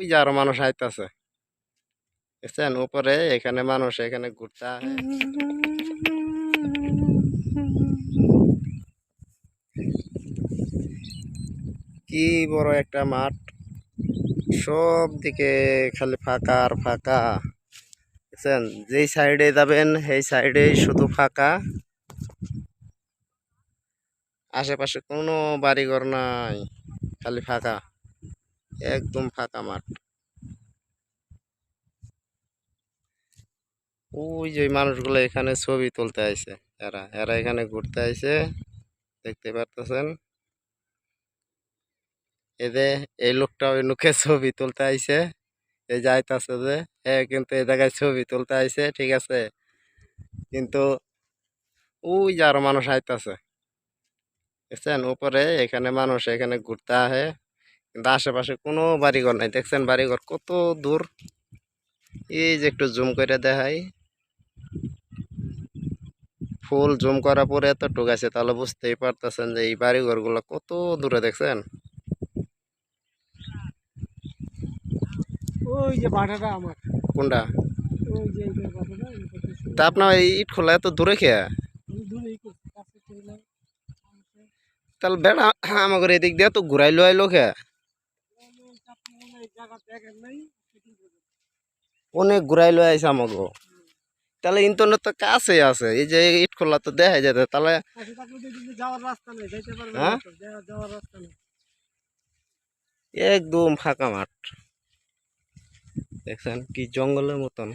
ওই যে আরও মানুষ আইতাছে। বুঝছেন? উপরে এখানে মানুষ, এখানে ঘুরতে। কি বড় একটা মাঠ। সব দিকে খালি ফাঁকা আর ফাঁকা। বুঝছেন? যেই সাইডে যাবেন, সেই সাইডেই শুধু ফাঁকা। আশেপাশে কোনো বাড়িঘর নাই, খালি ফাঁকা। একদম ফাঁকা মাঠ। ওই যে মানুষগুলো এখানে ছবি তুলতে আইছে এরা এরা এখানে ঘুরতে আইছে দেখতে পারতেছেন? এদে এই লোকটা ওই লোকের ছবি তুলতে আইছে এই যাইতাছে যে, এ, কিন্তু এ জায়গায় ছবি তুলতে আইছে ঠিক আছে? কিন্তু ওই যে আরও মানুষ আইতাছে, বুঝছেন? উপরে এখানে মানুষ এখানে ঘুরতে আহে। কিন্তু আশেপাশে কোনো বাড়িঘর নাই। দেখছেন বাড়িঘর কত দূর। এই যে একটু জুম করে দেখাই। ফুল জুম করার পরে এত আছে তাহলে বুঝতেই পারতেছেন যে এই বাড়িঘরগুলো কত দূরে দেখছেন? ওই যে বাটাটা আমার। কোনটা। তা আপনার ইট খোলা এত দূরে খেয়া। তাহলে বেড়া আমাদের এদিক দিয়ে তো ঘুরাইলো আইলো খেয়া আপনি ঘুরাই হয় আইসা। অনেক আমাকে তাহলে ইন্টারনেট তো কাছে আছে এই যে ইট খোলা তো দেখা যেতে তাহলে হ্যাঁ? একদম ফাঁকা মাঠ দেখছেন কি জঙ্গলের মতন